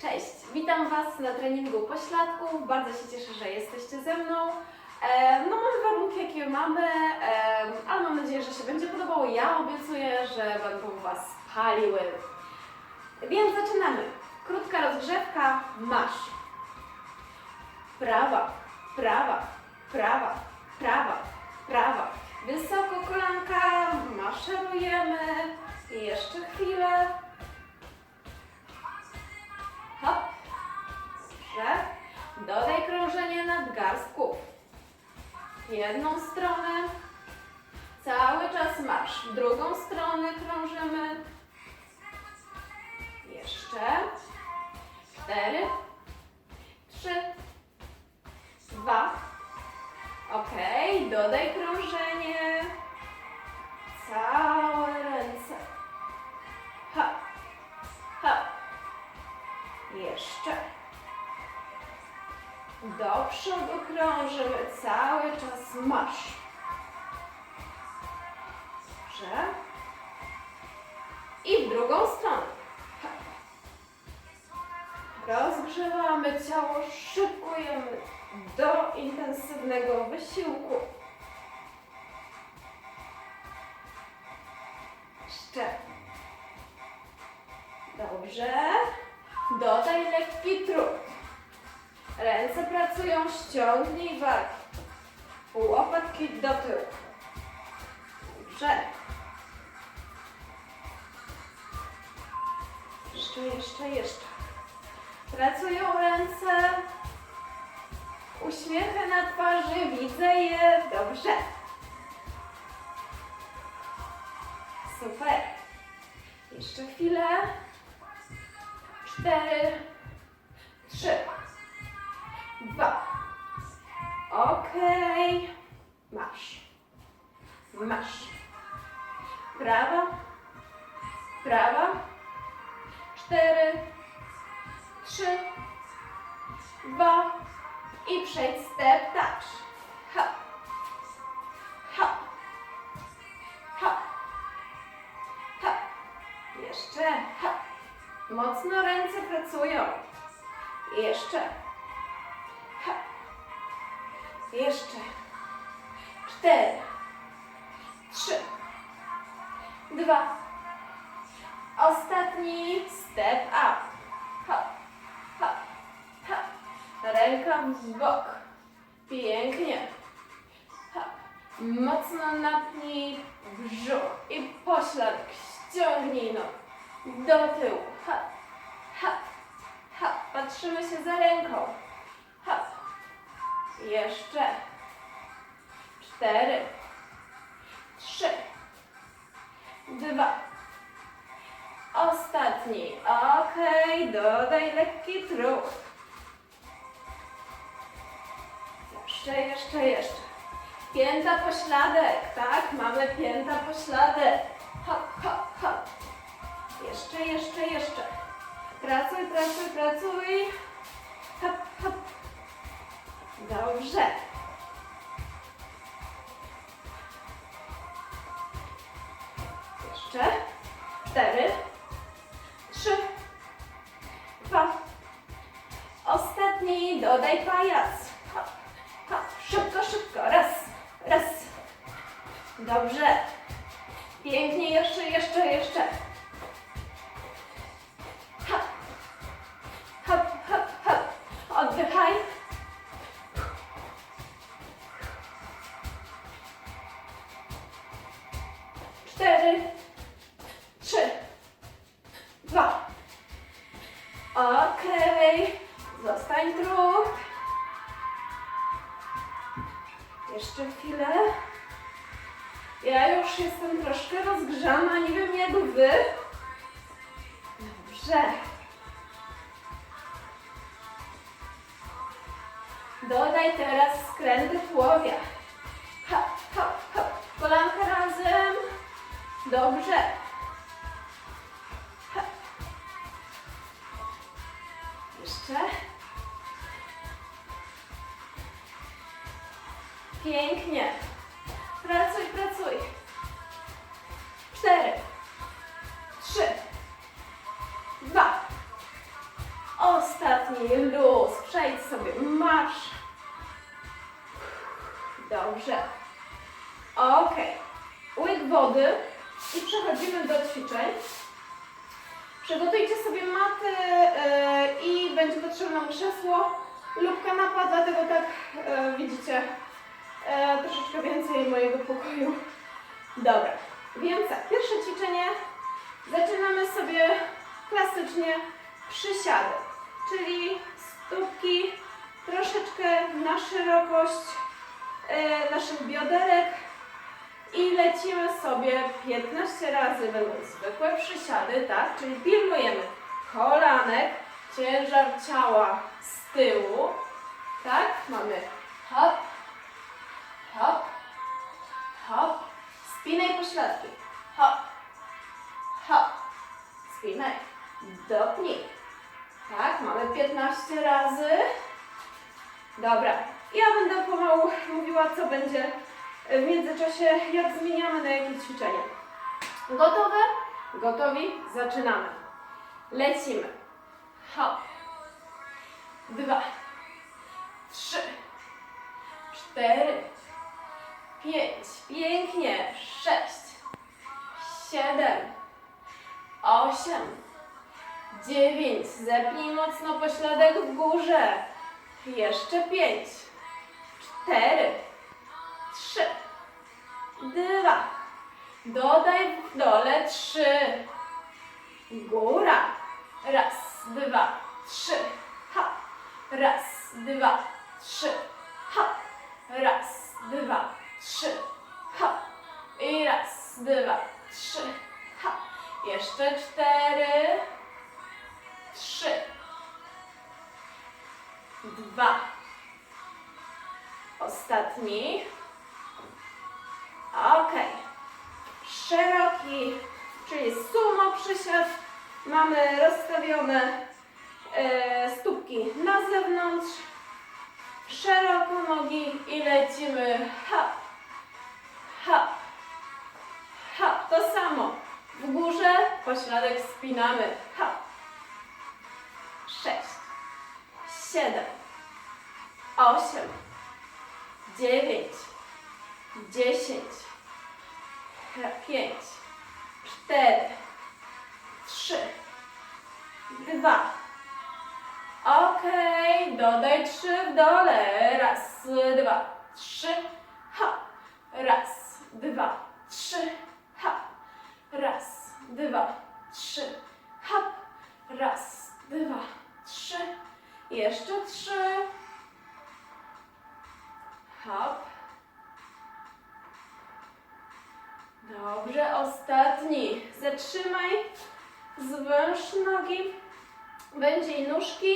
Cześć, witam Was na treningu pośladków. Bardzo się cieszę, że jesteście ze mną. E, no mamy warunki, jakie mamy, e, ale mam nadzieję, że się będzie podobało. Ja obiecuję, że będą Was paliły. Więc zaczynamy. Krótka rozgrzewka, marsz. Prawa, prawa, prawa, prawa, prawa. Wysoko kolanka, maszerujemy. Jeszcze chwilę. Hop. Dobrze. Dodaj krążenie nadgarstków. Jedną stronę. Cały czas marsz. W drugą stronę krążymy. Jeszcze. Cztery. Trzy. Dwa. Ok. Dodaj krążenie. Całe Jeszcze. Do przodu krążymy cały czas marsz. Dobrze. I w drugą stronę. Rozgrzewamy ciało, szykujemy do intensywnego wysiłku. Ręce pracują, ściągnij wargi. Łopatki do tyłu. Dobrze. Jeszcze, jeszcze, jeszcze. Pracują ręce. Uśmiechy na twarzy, widzę je. Dobrze. Super. Jeszcze chwilę. Cztery, trzy, dwa. Okej. Masz. Masz. Prawa. Prawa. Cztery, trzy, dwa i przejdź step touch. Hop. Hop. Hop. Hop. Jeszcze. Hop. Mocno ręce pracują. Jeszcze. Jeszcze. Cztery. Trzy. Dwa. Ostatni step up. Hop, hop, hop. Ręka w bok. Pięknie. Hop. Mocno napnij brzuch i pośladek. Ściągnij no. Do tyłu. Hop, hop, hop. Patrzymy się za ręką. Jeszcze. Cztery. Trzy. Dwa. Ostatni. Okej. Dodaj lekki trup. Jeszcze, jeszcze, jeszcze. Pięta pośladek. Tak, mamy pięta pośladek. Hop, hop, hop. Jeszcze, jeszcze, jeszcze. Pracuj, pracuj, pracuj. Hop. Dobrze. Jeszcze. Cztery. Trzy. Dwa. Ostatni. Dodaj pajac. Hop, hop. Szybko, szybko. Raz. Raz. Dobrze. Pięknie. Jeszcze, jeszcze, jeszcze. Ja już jestem troszkę rozgrzana, nie wiem jak wy. Dobrze. Dodaj teraz skręty tułowia. Hop, hop, hop. Kolanka razem. Dobrze. Hop. Jeszcze. Pięknie. Pracuj, pracuj. Cztery. Trzy. Dwa. ostatni luz. Przejdź sobie marsz. Dobrze. Ok. Łyk wody i przechodzimy do ćwiczeń. Przygotujcie sobie maty e, i będzie potrzebne krzesło lub kanapa, dlatego tak e, widzicie e, troszeczkę więcej mojego pokoju. Dobra, więc pierwsze ćwiczenie zaczynamy sobie klasycznie przysiady, czyli stópki troszeczkę na szerokość e, naszych bioderek i lecimy sobie 15 razy będą zwykłe przysiady, tak? Czyli pilnujemy kolanek, ciężar ciała z tyłu, tak? Mamy hop, hop, hop, spinaj pośladki, hop, hop, spinaj, dopnij, tak? Mamy 15 razy. Dobra, ja będę pomału mówiła, co będzie w międzyczasie, jak zmieniamy na jakie ćwiczenie. Gotowe? Gotowi? Zaczynamy. Lecimy. Hop. Dwa. Trzy. Cztery. Pięć. Pięknie. Sześć. Siedem. Osiem. Dziewięć. Zepnij mocno pośladek w górze. Jeszcze pięć. Cztery. Trzy. Dwa. Dodaj w dole trzy. Góra. Raz, dwa, trzy. Ha. Raz, dwa, trzy. Ha. Raz, dwa, trzy. Ha. I raz, dwa, trzy. Ha. Jeszcze cztery. Trzy. Dwa. Ostatni. Ok. Szeroki, czyli sumo przysiad. Mamy rozstawione e, stópki na zewnątrz. Szeroko nogi i lecimy. Hop, hop, hop. To samo. W górze pośladek spinamy. Hop. Sześć, siedem, osiem, dziewięć, dziesięć, pięć, cztery, trzy, dwa. Okej, dodaj trzy w dole. Raz, dwa, trzy, ha. Raz, dwa, trzy, ha. Raz, dwa, trzy, hop. Raz, dwa, trzy. Jeszcze trzy. Hop. Dobrze, ostatni. Zatrzymaj. Zwęż nogi. Będzie nóżki.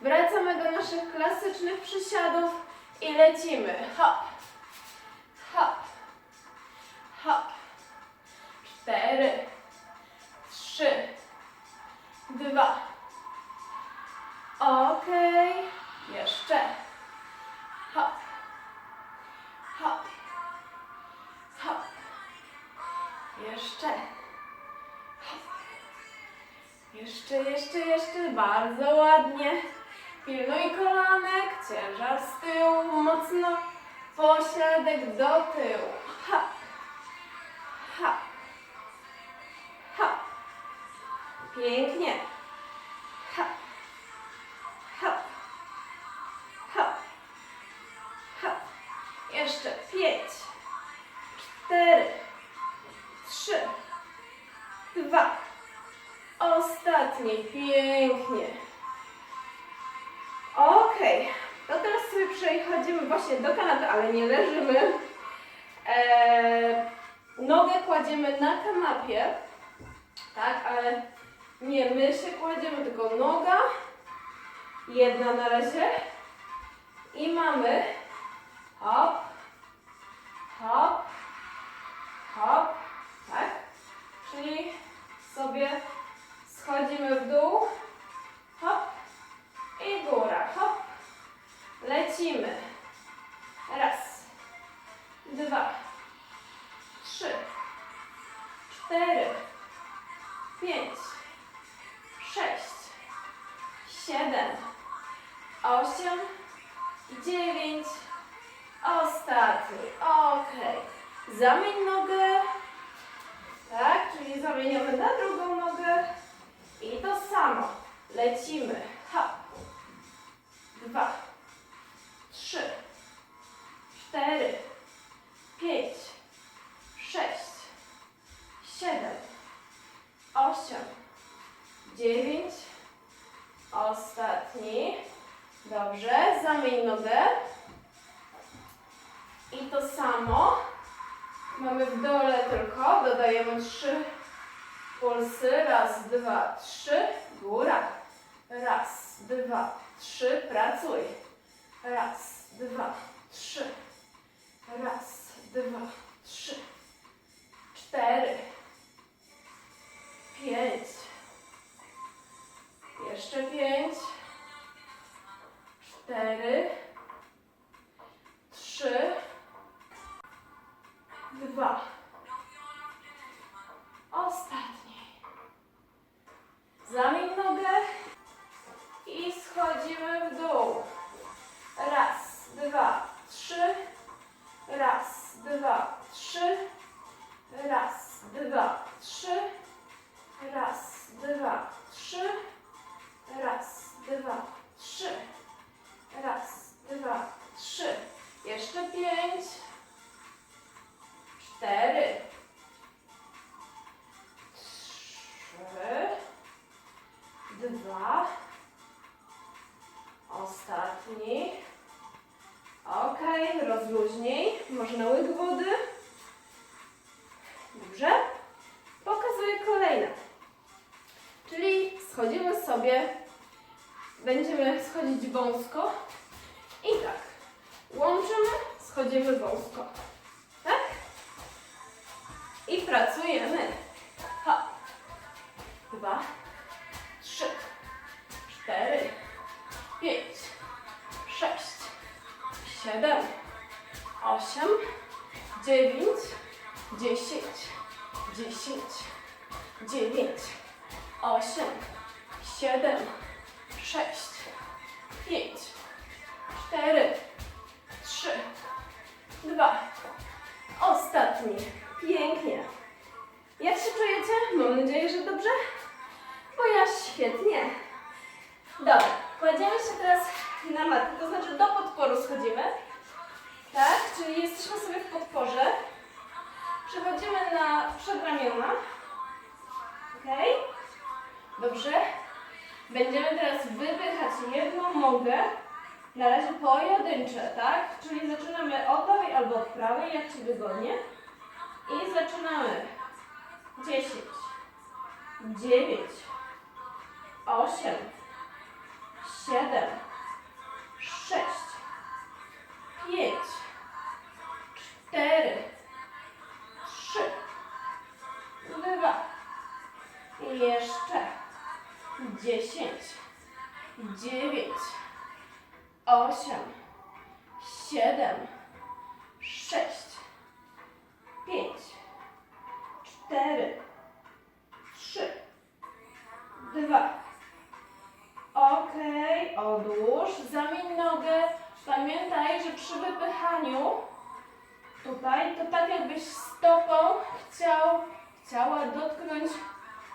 Wracamy do naszych klasycznych przysiadów i lecimy. Hop. Hop. Jeszcze, jeszcze, jeszcze. Bardzo ładnie. Pilnuj kolanek, ciężar z tyłu, mocno pośladek do tyłu. Ha. Ha. Ha. Pięknie. Ha. Ha. Ha. Ha. Jeszcze pięć, cztery, trzy, dwa. Ostatni. Pięknie. Okej. To teraz sobie przechodzimy właśnie do kanapy, ale nie leżymy. Eee, nogę kładziemy na kanapie. Tak, ale nie my się kładziemy, tylko noga. Jedna na razie. I mamy hop, hop, hop, tak? Czyli sobie schodzimy w dół, hop i góra, hop. Lecimy. Mamy w dole tylko, dodajemy trzy pulsy. Raz, dwa, trzy. Góra. Raz, dwa, trzy. Pracuj. Raz, dwa, trzy. Raz, dwa, trzy. Cztery. Pięć. Jeszcze pięć. Cztery. Trzy. Dwa. Ostatni. Zamień nogę i schodzimy w dół. Raz, dwa, trzy. Raz, dwa, trzy. Raz, dwa, trzy. Raz, dwa, trzy. Raz, dwa, trzy. Raz, dwa, trzy. Jeszcze pięć. Cztery. Trzy. Dwa. Ostatni. Ok, rozluźnij. Może na łyk wody. Dobrze. Pokazuję kolejne. Czyli schodzimy sobie, będziemy schodzić wąsko i tak. Łączymy, schodzimy wąsko. I pracujemy. Ha. Dwa, trzy, cztery, pięć, sześć, siedem, osiem, dziewięć, dziesięć, dziesięć, dziewięć, osiem, siedem, sześć, pięć, cztery, trzy, dwa. Ostatni. Pięknie. Jak się czujecie? Mam nadzieję, że dobrze? Bo ja świetnie. Dobra, kładziemy się teraz na matę, to znaczy do podporu schodzimy. Tak, czyli jesteśmy sobie w podporze. Przechodzimy na przedramiona. Ok? Dobrze. Będziemy teraz wypychać jedną nogę. Na razie pojedyncze, tak? Czyli zaczynamy od lewej albo od prawej, jak Ci wygodnie. I zaczynamy. 10, 9, 8, 7, 6, 5, 4, 3, 2, i jeszcze 10, 9, 8, 7, 6, 5, 4, 3, 2. Ok, odłóż, zamień nogę. Pamiętaj, że przy wypychaniu tutaj to tak jakbyś stopą chciał, chciała dotknąć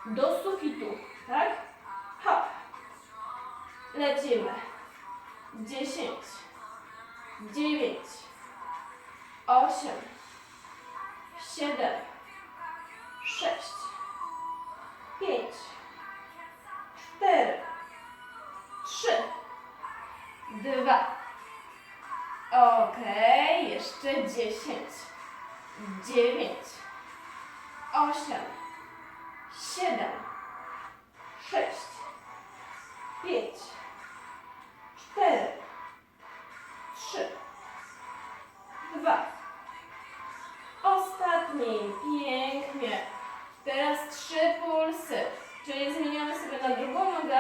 do sufitu, tak? Hop. Lecimy. 10, 9, 8, 7, 6, 5, 4, 3, 2. Ok, jeszcze 10, 9, 8, 7, 6, 5, 4, 3, 2. Ostatni, pięknie. Teraz trzy pulsy, czyli zmieniamy sobie na drugą nogę.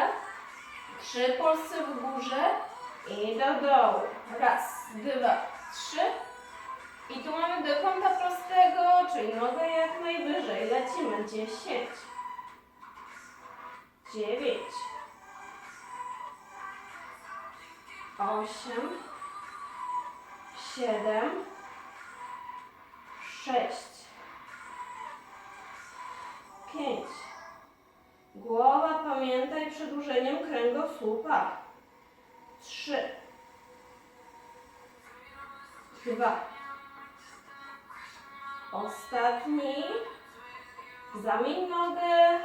Trzy pulsy w górze i do dołu. Raz, dwa, trzy. I tu mamy do kąta prostego, czyli nogę jak najwyżej. Lecimy. Dziesięć, dziewięć, osiem, siedem, sześć, pięć. Głowa pamiętaj przedłużeniem kręgosłupa. Trzy, dwa. Ostatni. Zamień nogę.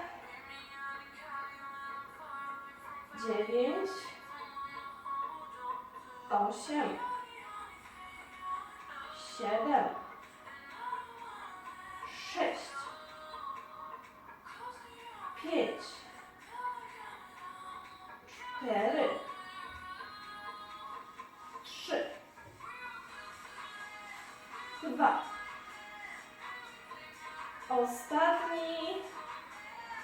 Dziewięć. Osiem. Siedem. Sześć. Pięć. Cztery. Trzy. Dwa. Ostatni.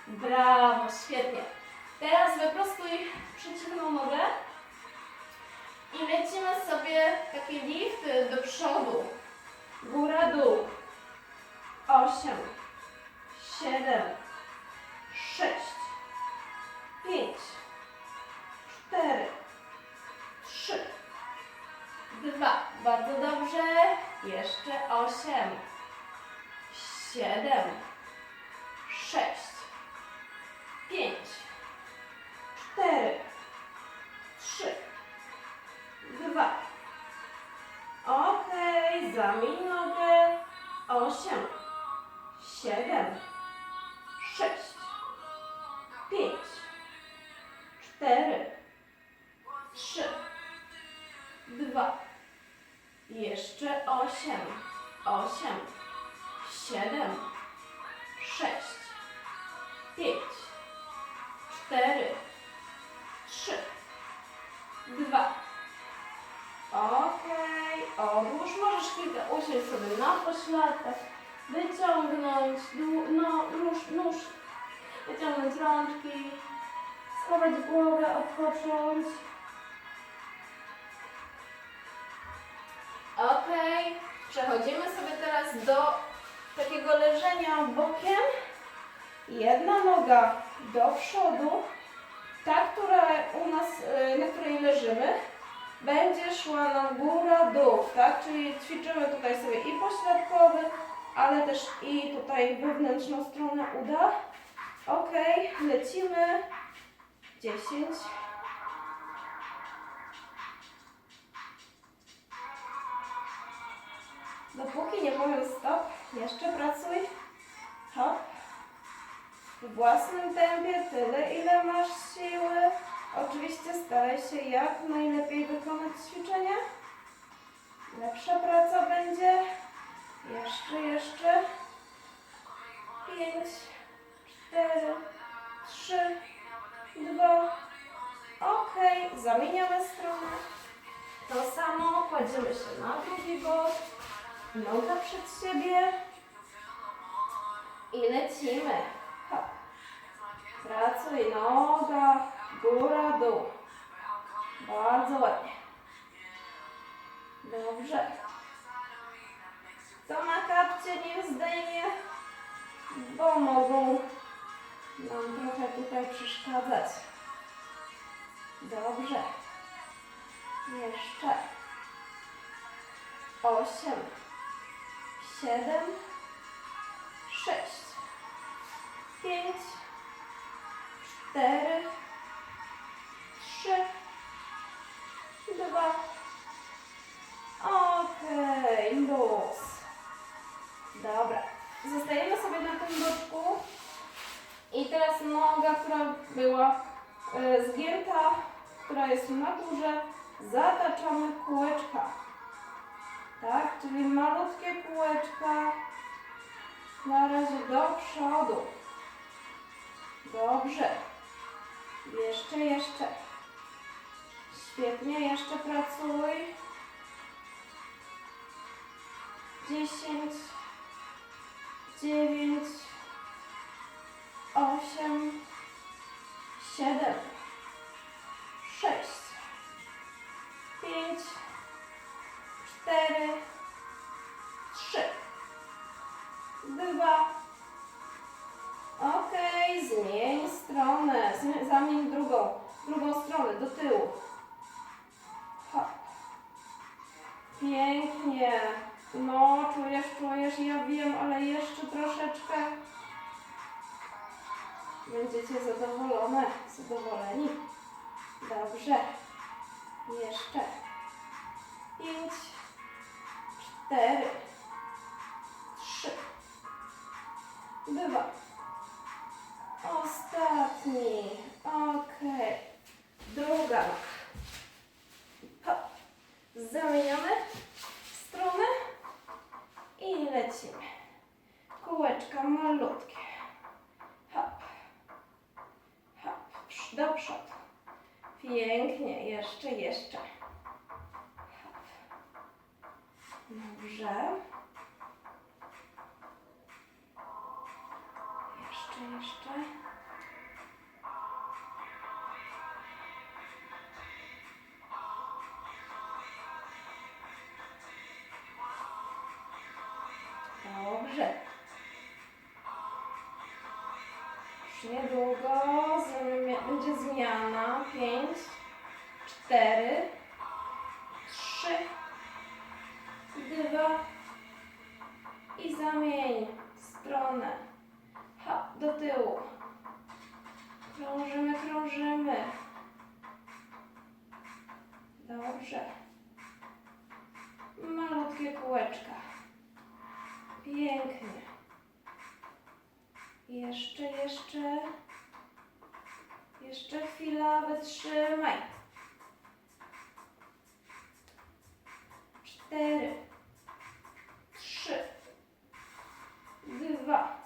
Brawo, świetnie. Teraz wyprostuj przeciwną nogę i lecimy sobie taki lift do przodu. Góra, dół. Osiem, siedem, osiem siedem, sześć, pięć, cztery, trzy, dwa. Okej, zamień nogę. Osiem, siedem, sześć, pięć, cztery, siedem, sześć, pięć, cztery, trzy, dwa. Okej, odłóż. Możesz chwilkę usiąść sobie na pośladkach, wyciągnąć no, nóż, nóż, wyciągnąć rączki, schować głowę, odpocząć. Leżenia bokiem. Jedna noga do przodu, ta, która u nas, y, na której leżymy, będzie szła na góra, dół, tak? Czyli ćwiczymy tutaj sobie i pośladkowy, ale też i tutaj wewnętrzną stronę uda. Ok, lecimy. 10. jeszcze pracuj. Hop. W własnym tempie, tyle ile masz siły. Oczywiście staraj się jak najlepiej wykonać ćwiczenia. Lepsza praca będzie. Jeszcze, jeszcze. Pięć, cztery, trzy, dwa. Ok, zamieniamy stronę. To samo kładziemy się na drugi bok. Noga przed siebie. I lecimy. Hop. Pracuj noga, góra, dół. Bardzo ładnie. Dobrze. Kto ma kapcie, niech zdejmie, bo mogą nam trochę tutaj przeszkadzać. Dobrze. Jeszcze. Osiem. Siedem. Sześć. Pięć. Cztery. Trzy. Dwa. Okej, luz. Dobra. Zostajemy sobie na tym boczku. I teraz noga, która była e, zgięta, która jest na górze, zataczamy kółeczka. Tak, czyli malutkie kółeczka. Na razie do przodu. Dobrze. Jeszcze, jeszcze. Świetnie, jeszcze pracuj. Dziesięć, dziewięć, osiem, siedem, sześć, pięć, cztery, trzy, dwa. Okej, zmień stronę, zamień drugą, drugą stronę, do tyłu. Pięknie. No, czujesz, czujesz, ja wiem, ale jeszcze troszeczkę. Będziecie zadowolone, zadowoleni. Dobrze. Jeszcze. Pięć, cztery, trzy, dwa. Ostatni. Okej. Druga. Hop. Zamieniamy strony i lecimy. Kółeczka malutkie. Hop. Hop. Do przodu. Pięknie. Jeszcze, jeszcze. Dobrze. Jeszcze, jeszcze. Dobrze. Już niedługo będzie zmiana. Pięć, cztery, zamień stronę. Ha, do tyłu. Krążymy, krążymy. Dobrze. Malutkie kółeczka. Pięknie. Jeszcze, jeszcze. Jeszcze chwila, wytrzymaj. Cztery. Dwa.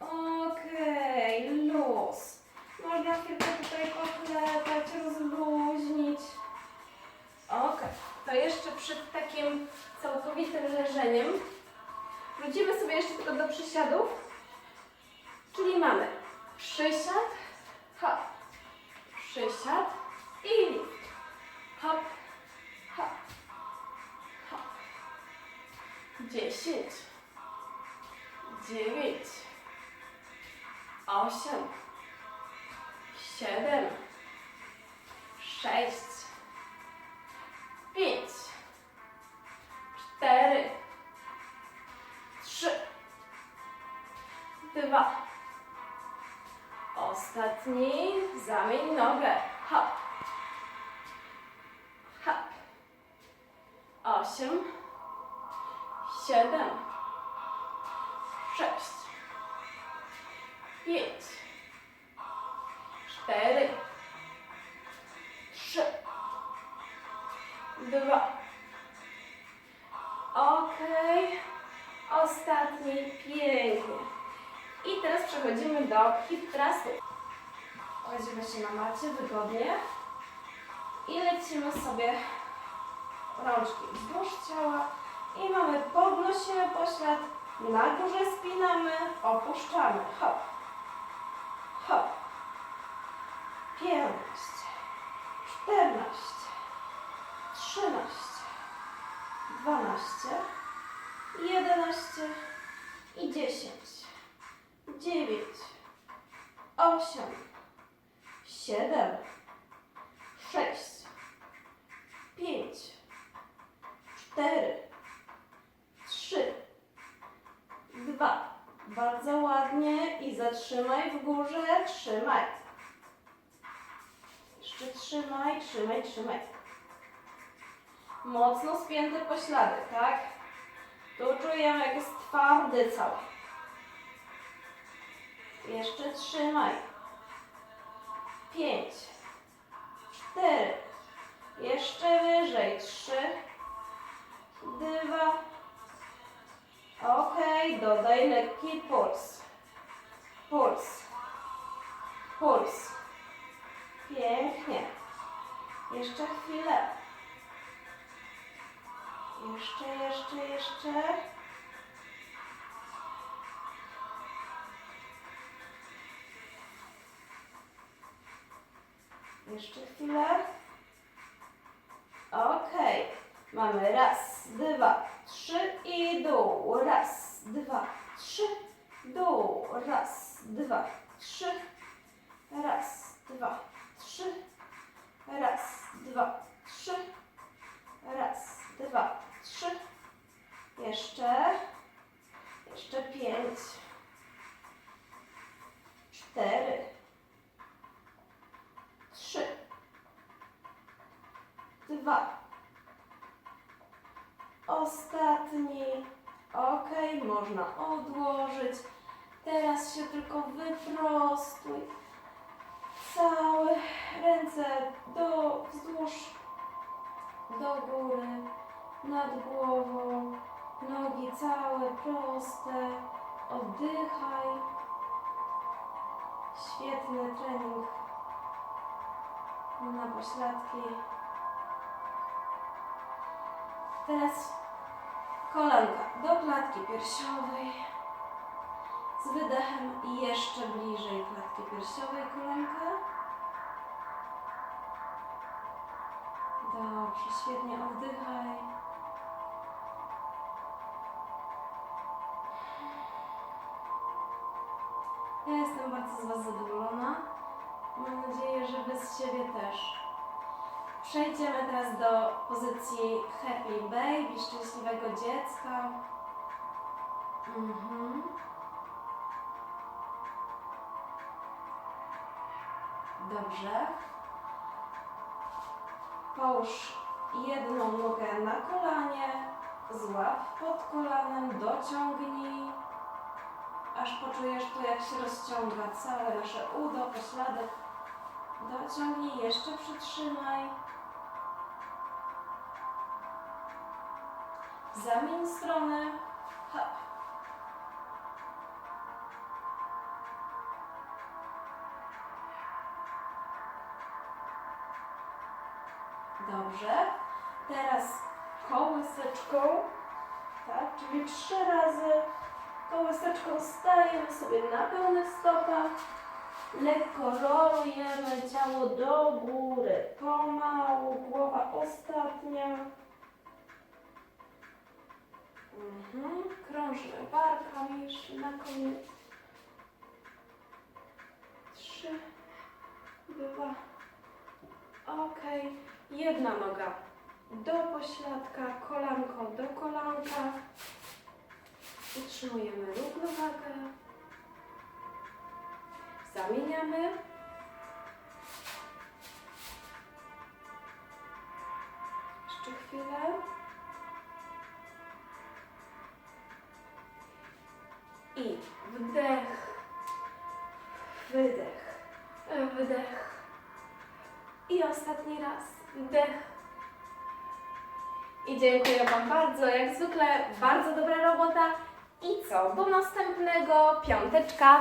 Okej, luz. Można chwilkę tutaj poklepać, rozluźnić. Okej, to jeszcze przed takim całkowitym leżeniem wrócimy sobie jeszcze tylko do przysiadów. Czyli mamy przysiad, hop, przysiad i lift. Hop, hop, hop. Dziesięć, dziewięć, osiem, siedem, sześć, pięć, cztery, trzy, dwa. Ostatni, zamień nogę. Hop. Hop. Osiem, siedem, sześć, pięć, cztery, trzy, dwa. Okej. Ostatni, pięknie. I teraz przechodzimy do hip thrustu. Kładziemy się na macie wygodnie i lecimy sobie rączki wzdłuż ciała i mamy, podnosimy poślad, na górze spinamy, opuszczamy, hop, hop, 15, 14, 13, 12, 11 i 10, 9, 8, 7, 6, 5, 4, 3, 2. Bardzo ładnie i zatrzymaj w górze, trzymaj. Jeszcze trzymaj, trzymaj, trzymaj. Mocno spięte poślady, tak? Tu czujemy, jak jest twardy cały. Jeszcze trzymaj. Pięć. Cztery. Jeszcze wyżej. Trzy. Dwa. Ok, dodaj lekki puls. Puls. Puls. Pięknie. Jeszcze chwilę. Jeszcze, jeszcze, jeszcze. Jeszcze chwilę. Okej. Mamy raz, dwa, trzy i dół. Raz, dwa, trzy, dół. Raz, dwa, trzy, raz, dwa, trzy, raz, dwa, trzy, raz, dwa, trzy, jeszcze, jeszcze pięć, cztery, trzy, dwa, ostatni, ok, można odłożyć, Teraz się tylko wyprostuj. Całe ręce do wzdłuż, do góry, nad głową. Nogi całe proste. Oddychaj. Świetny trening na pośladki. Teraz kolanka do klatki piersiowej. Z wydechem jeszcze bliżej klatki piersiowej kolanka. Dobrze, świetnie oddychaj. Ja jestem bardzo z Was zadowolona. Mam nadzieję, że Wy z siebie też. Przejdziemy teraz do pozycji Happy Baby, szczęśliwego dziecka. Mhm. Dobrze. Połóż jedną nogę na kolanie, złap pod kolanem, dociągnij, aż poczujesz to, jak się rozciąga całe nasze udo, pośladek. Dociągnij, jeszcze przytrzymaj. Zamień stronę. Dobrze. Teraz kołyseczką, tak, czyli trzy razy kołyseczką stajemy sobie na pełnych stopach. Lekko rolujemy ciało do góry. Pomału, głowa ostatnia. Mhm. Krążymy barkami jeszcze na koniec. Trzy, dwa. Ok. Jedna noga do pośladka, kolanką do kolanka. Utrzymujemy równowagę. Zamieniamy. Jeszcze chwilę. I wdech, wydech, wdech. I ostatni raz. Wdech. I dziękuję Wam bardzo. Jak zwykle bardzo dobra robota. I co? Do następnego. Piąteczka.